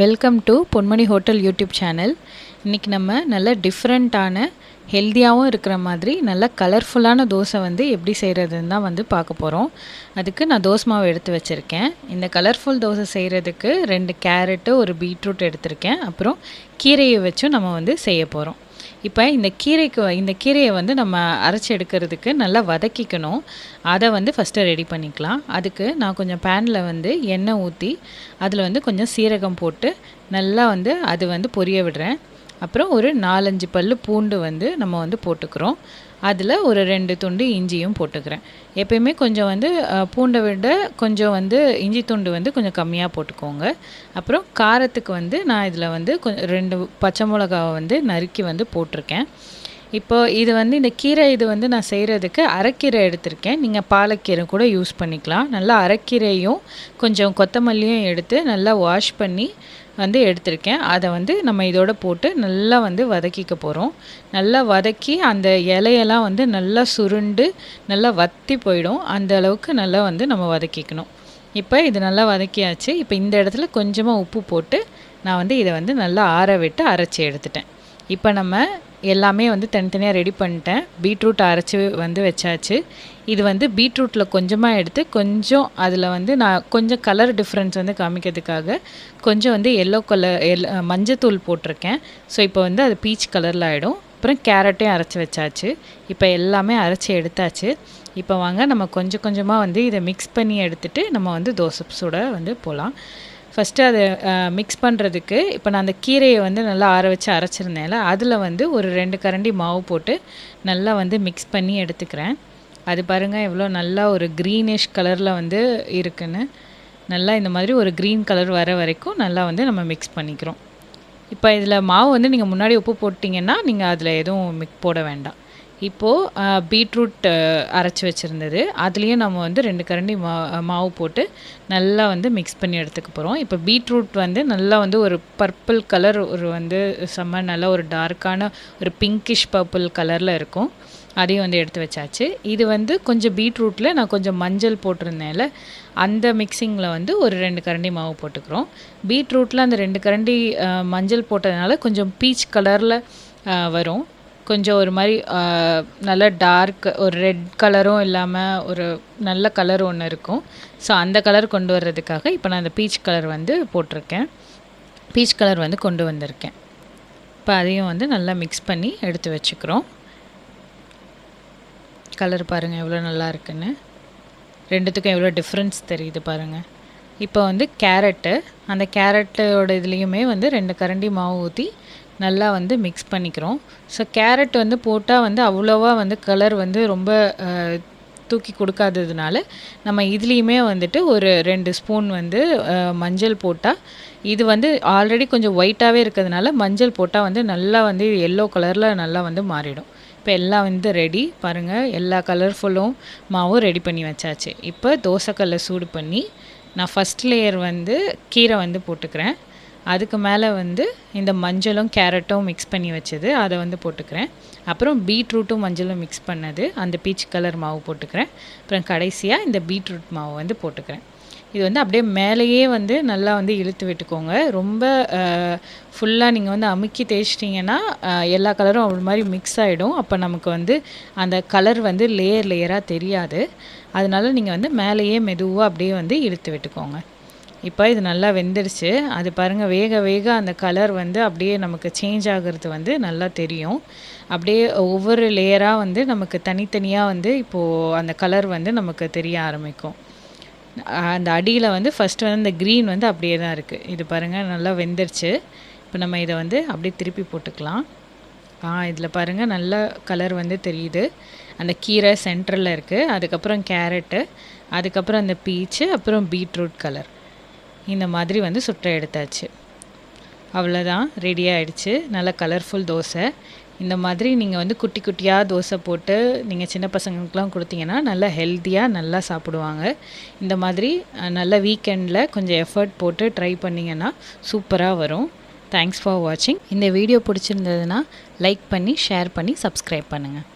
Welcome to Ponmani hotel YouTube channel இன்றைக்கி நம்ம நல்ல டிஃப்ரெண்ட்டான ஹெல்த்தியாகவும் இருக்கிற மாதிரி நல்ல கலர்ஃபுல்லான தோசை வந்து எப்படி செய்கிறதுன்னு தான் வந்து பார்க்க போகிறோம் அதுக்கு நான் தோசை மாவு எடுத்து வச்சுருக்கேன். இந்த கலர்ஃபுல் தோசை செய்கிறதுக்கு ரெண்டு கேரட்டு ஒரு பீட்ரூட் எடுத்திருக்கேன். அப்புறம் கீரையை வச்சும் நம்ம வந்து செய்ய போகிறோம் இப்போ இந்த கீரைக்கு இந்த கீரையை வந்து நம்ம அரைச்சி எடுக்கிறதுக்கு நல்லா வதக்கிக்கணும். அதை வந்து ஃபஸ்ட்டு ரெடி பண்ணிக்கலாம். அதுக்கு நான் கொஞ்சம் பேனில் வந்து எண்ணெய் ஊற்றி அதில் வந்து கொஞ்சம் சீரகம் போட்டு நல்லா வந்து அது வந்து பொரிய விடுறேன். அப்புறம் ஒரு நாலஞ்சு பல் பூண்டு வந்து நம்ம வந்து போட்டுக்கிறோம். அதில் ஒரு ரெண்டு துண்டு இஞ்சியும் போட்டுக்கிறேன். எப்பயுமே கொஞ்சம் வந்து பூண்டை விட கொஞ்சம் வந்து இஞ்சி துண்டு வந்து கொஞ்சம் கம்மியாக போட்டுக்கோங்க. அப்புறம் காரத்துக்கு வந்து நான் இதில் வந்து கொஞ்சம் ரெண்டு பச்சை மிளகாவை வந்து நறுக்கி வந்து போட்டிருக்கேன். இப்போ இது வந்து இந்த கீரை இது வந்து நான் செய்கிறதுக்கு அரைக்கீரை எடுத்திருக்கேன். நீங்கள் பாலக்கீரை கூட யூஸ் பண்ணிக்கலாம். நல்லா அரைக்கீரையும் கொஞ்சம் கொத்தமல்லியும் எடுத்து நல்லா வாஷ் பண்ணி வந்து எடுத்திருக்கேன். அதை வந்து நம்ம இதோட போட்டு நல்லா வந்து வதக்கிக்க போகிறோம் நல்லா வதக்கி அந்த இலையெல்லாம் வந்து நல்லா சுருண்டு நல்லா வத்தி போயிடும். அந்த அளவுக்கு நல்லா வந்து நம்ம வதக்கிக்கணும். இப்போ இது நல்லா வதக்கியாச்சு. இப்போ இந்த இடத்துல கொஞ்சமாக உப்பு போட்டு நான் வந்து இதை வந்து நல்லா ஆற விட்டு அரைச்சி எடுத்துட்டேன். இப்போ நம்ம எல்லாமே வந்து தனித்தனியாக ரெடி பண்ணிட்டேன். பீட்ரூட் அரைச்சி வந்து வச்சாச்சு. இது வந்து பீட்ரூட்டில் கொஞ்சமாக எடுத்து கொஞ்சம் அதில் வந்து நான் கொஞ்சம் கலர் டிஃப்ரென்ஸ் வந்து காமிக்கிறதுக்காக கொஞ்சம் வந்து எல்லோ கலர் எல் மஞ்சத்தூள் போட்டிருக்கேன். ஸோ இப்போ வந்து அது பீச் கலரில் ஆகிடும் அப்புறம் கேரட்டையும் அரைச்சி வச்சாச்சு. இப்போ எல்லாமே அரைச்சி எடுத்தாச்சு. இப்போ வாங்க நம்ம கொஞ்சம் கொஞ்சமாக வந்து இதை மிக்ஸ் பண்ணி எடுத்துகிட்டு நம்ம வந்து தோசை சுட வந்து போகலாம் ஃபஸ்ட்டு அதை மிக்ஸ் பண்ணுறதுக்கு இப்போ நான் அந்த கீரையை வந்து நல்லா ஆற வச்சு அரைச்சிருந்தேன்ல அதில் வந்து ஒரு ரெண்டு கரண்டி மாவு போட்டு நல்லா வந்து மிக்ஸ் பண்ணி எடுத்துக்கிறேன். அது பாருங்கள் எவ்வளோ நல்லா ஒரு க்ரீனிஷ் கலரில் வந்து இருக்குன்னு. நல்லா இந்த மாதிரி ஒரு க்ரீன் கலர் வர வரைக்கும் நல்லா வந்து நம்ம மிக்ஸ் பண்ணிக்கிறோம். இப்போ இதில் மாவு வந்து நீங்கள் முன்னாடி உப்பு போட்டிங்கன்னா நீங்கள் அதில் எதுவும் மிக் போட வேண்டாம். இப்போது பீட்ரூட் அரைச்சி வச்சுருந்தது. அதுலேயும் நம்ம வந்து ரெண்டு கரண்டி மா மாவு போட்டு நல்லா வந்து மிக்ஸ் பண்ணி எடுத்துக்க போகிறோம் இப்போ பீட்ரூட் வந்து நல்லா வந்து ஒரு பர்பிள் கலர் ஒரு வந்து செம்ம நல்லா ஒரு டார்க்கான ஒரு பிங்கிஷ் பர்பிள் கலரில் இருக்கும். அதையும் வந்து எடுத்து வச்சாச்சு. இது வந்து கொஞ்சம் பீட்ரூட்டில் நான் கொஞ்சம் மஞ்சள் போட்டிருந்தேன்ல அந்த மிக்சிங்கில் வந்து ஒரு ரெண்டு கரண்டி மாவு போட்டுக்கிறோம். பீட்ரூட்டில் அந்த ரெண்டு கரண்டி மஞ்சள் போட்டதுனால கொஞ்சம் பீச் கலரில் வரும். கொஞ்சம் ஒரு மாதிரி நல்ல டார்க் ஒரு ரெட் கலரும் இல்லாமல் ஒரு நல்ல கலர் ஒன்று இருக்கும். ஸோ அந்த கலர் கொண்டு வர்றதுக்காக இப்போ நான் அந்த பீச் கலர் வந்து போட்டிருக்கேன். பீச் கலர் வந்து கொண்டு வந்திருக்கேன். இப்போ அதையும் வந்து நல்லா மிக்ஸ் பண்ணி எடுத்து வச்சுக்கிறோம். கலர் பாருங்கள் எவ்வளோ நல்லா இருக்குன்னு. ரெண்டுத்துக்கும் எவ்வளோ டிஃப்ரென்ஸ் தெரியுது பாருங்கள் இப்போ வந்து கேரட்டு. அந்த கேரட்டோட இதுலேயுமே வந்து ரெண்டு கரண்டி மாவு ஊற்றி நல்லா வந்து மிக்ஸ் பண்ணிக்கிறோம். ஸோ கேரட் வந்து போட்டால் வந்து அவ்வளோவா வந்து கலர் வந்து ரொம்ப தூக்கி கொடுக்காததுனால நம்ம இதுலேயுமே வந்துட்டு ஒரு ரெண்டு ஸ்பூன் வந்து மஞ்சள் போட்டால் இது வந்து ஆல்ரெடி கொஞ்சம் ஒயிட்டாகவே இருக்கிறதுனால மஞ்சள் போட்டால் வந்து நல்லா வந்து எல்லோ கலரில் நல்லா வந்து மாறிடும். இப்போ எல்லாம் வந்து ரெடி பாருங்கள் எல்லா கலர்ஃபுல்லும் மாவும் ரெடி பண்ணி வச்சாச்சு. இப்போ தோசைக்கல்லை சூடு பண்ணி நான் ஃபஸ்ட் லேயர் வந்து கீரை வந்து போட்டுக்கிறேன். அதுக்கு மேலே வந்து இந்த மஞ்சளும் கேரட்டும் மிக்ஸ் பண்ணி வச்சது அதை வந்து போட்டுக்கிறேன். அப்புறம் பீட்ரூட்டும் மஞ்சளும் மிக்ஸ் பண்ணது அந்த பீச் கலர் மாவு போட்டுக்கிறேன். அப்புறம் கடைசியாக இந்த பீட்ரூட் மாவு வந்து போட்டுக்கிறேன். இது வந்து அப்படியே மேலேயே வந்து நல்லா வந்து இழுத்து விட்டுக்கோங்க. ரொம்ப ஃபுல்லாக நீங்கள் வந்து அமுக்கி தேய்ச்சிட்டிங்கன்னா எல்லா கலரும் அவ்வளோ மாதிரி மிக்ஸ் ஆகிடும் அப்போ நமக்கு வந்து அந்த கலர் வந்து லேயர் லேயராக தெரியாது. அதனால நீங்கள் வந்து மேலேயே மெதுவாக அப்படியே வந்து இழுத்து விட்டுக்கோங்க. இப்போ இது நல்லா வெந்துருச்சு. அது பாருங்கள் வேக வேக அந்த கலர் வந்து அப்படியே நமக்கு சேஞ்ச் ஆகிறது வந்து நல்லா தெரியும். அப்படியே ஒவ்வொரு லேயராக வந்து நமக்கு தனித்தனியாக வந்து இப்போது அந்த கலர் வந்து நமக்கு தெரிய ஆரம்பிக்கும். அந்த அடியில் வந்து ஃபஸ்ட்டு வந்து இந்த க்ரீன் வந்து அப்படியே தான் இருக்குது இது பாருங்கள் நல்லா வெந்துருச்சு. இப்போ நம்ம இதை வந்து அப்படியே திருப்பி போட்டுக்கலாம். ஆ இதில் பாருங்கள் நல்ல கலர் வந்து தெரியுது. அந்த கீரை சென்டரில் இருக்குது அதுக்கப்புறம் கேரட்டு அதுக்கப்புறம் அந்த பீச்சு அப்புறம் பீட்ரூட் கலர் இந்த மாதிரி வந்து சுட்ட எடுத்தாச்சு. அவ்வளோதான் ரெடி ஆகிடுச்சு நல்ல கலர்ஃபுல் தோசை. இந்த மாதிரி நீங்கள் வந்து குட்டி குட்டியாக தோசை போட்டு நீங்கள் சின்ன பசங்களுக்குலாம் கொடுத்தீங்கன்னா நல்லா ஹெல்த்தியாக நல்லா சாப்பிடுவாங்க. இந்த மாதிரி நல்ல வீக்கெண்டில் கொஞ்சம் எஃபர்ட் போட்டு ட்ரை பண்ணிங்கன்னா சூப்பராக வரும். தேங்க்ஸ் ஃபார் வாட்சிங் இந்த வீடியோ பிடிச்சிருந்ததுன்னா லைக் பண்ணி ஷேர் பண்ணி சப்ஸ்கிரைப் பண்ணுங்கள்